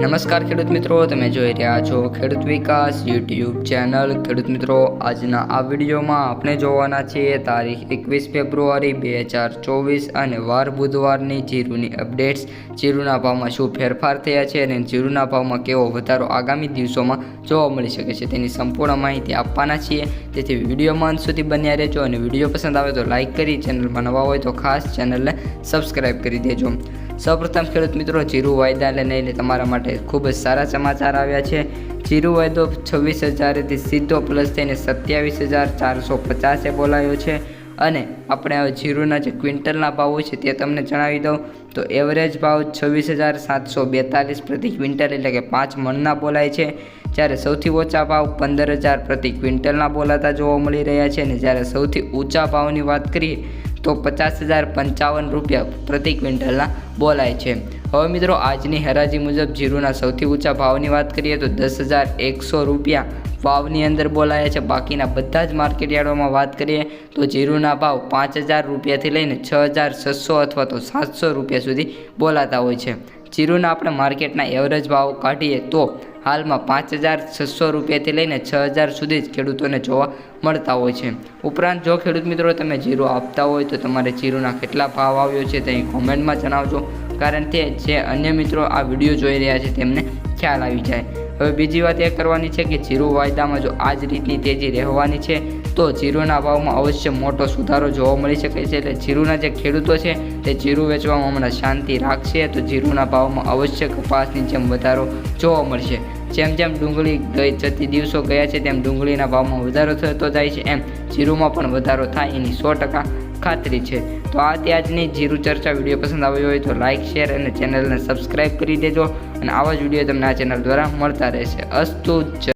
નમસ્કાર ખેડૂત મિત્રો, તમે જોઈ રહ્યા છો ખેડૂત વિકાસ યુટ્યુબ ચેનલ. ખેડૂત મિત્રો, આજના આ વિડીયોમાં આપણે જોવાના છીએ તારીખ એકવીસ ફેબ્રુઆરી બે હજાર ચોવીસ અને વાર બુધવારની જીરુની અપડેટ્સ. જીરુના ભાવમાં શું ફેરફાર થયા છે અને જીરુના ભાવમાં કેવો વધારો આગામી દિવસોમાં જોવા મળી શકે છે તેની સંપૂર્ણ માહિતી આપવાના છીએ. તેથી વિડીયોમાં અંત સુધી બન્યા રહેજો અને વીડિયો પસંદ આવે તો લાઇક કરી, ચેનલમાં નવા હોય તો ખાસ ચેનલને સબસ્ક્રાઇબ કરી દેજો. સૌપ્રથમ ખેડૂત મિત્રો જીરુ વાયદાને લઈને તમારા માટે ખૂબ જ સારા સમાચાર આવ્યા છે. જીરુ વાયદો છવ્વીસ હજારથી સીધો પ્લસ થઈને સત્યાવીસ હજાર ચારસો પચાસે બોલાયો છે. અને આપણે હવે જીરુના જે ક્વિન્ટલના ભાવો છે તે તમને જણાવી દઉં. તો એવરેજ ભાવ છવ્વીસ હજાર સાતસો બેતાલીસ પ્રતિ ક્વિન્ટલ એટલે કે પાંચ મણના બોલાય છે. જ્યારે સૌથી ઓછા ભાવ પંદર હજાર પ્રતિ ક્વિન્ટલના બોલાતા જોવા મળી રહ્યા છે. અને જ્યારે સૌથી ઊંચા ભાવની વાત કરીએ તો પચાસ હજાર પંચાવન રૂપિયા પ્રતિ ક્વિન્ટલના બોલાય છે. હવે મિત્રો, આજની હરાજી મુજબ જીરુના સૌથી ઊંચા ભાવની વાત કરીએ તો દસ હજાર એકસો રૂપિયા ભાવની અંદર બોલાયા છે. બાકીના બધા જ માર્કેટ યાર્ડોમાં વાત કરીએ તો જીરુના ભાવ પાંચ હજાર રૂપિયાથી લઈને છ હજાર છસો અથવા તો સાતસો રૂપિયા સુધી બોલાતા હોય છે. જીરુના આપણે માર્કેટના એવરેજ ભાવ કાઢીએ તો હાલમાં પાંચ હજાર છસો રૂપિયાથી લઈને છ હજાર સુધી જ ખેડૂતોને જોવા મળતા હોય છે. ઉપરાંત જો ખેડૂત મિત્રો તમે જીરો આપતા હોય તો તમારે જીરુના કેટલા ભાવ આવ્યો છે તે કોમેન્ટમાં જણાવજો. કારણ કે જે અન્ય મિત્રો આ વીડિયો જોઈ રહ્યા છે તેમને ખ્યાલ આવી જાય. હવે બીજી વાત એ કરવાની છે કે જીરો વાયદામાં જો આ જ રીતની તેજી રહેવાની છે, તો જીરુના ભાવમાં અવશ્ય મોટો સુધારો જોવા મળી શકે છે. એટલે જીરુના જે ખેડૂતો છે, તે જીરું વેચવામાં હમણાં શાંતિ રાખશે તો જીરુના ભાવમાં અવશ્ય કપાસની જેમ વધારો જોવા મળશે. જેમ જેમ ડુંગળી ગઈ જતી દિવસો ગયા છે, તેમ ડુંગળીના ભાવમાં વધારો થતો જાય છે. એમ જીરુમાં પણ વધારો થાય એની સો ટકા ખાતરી છે. તો આ ત્યાજની જીરું ચર્ચા વીડિયો પસંદ આવ્યો હોય તો લાઇક શેર અને ચેનલને સબસ્ક્રાઈબ કરી દેજો. અને આવા જ વીડિયો તમને આ ચેનલ દ્વારા મળતા રહેશે. અસ્તુ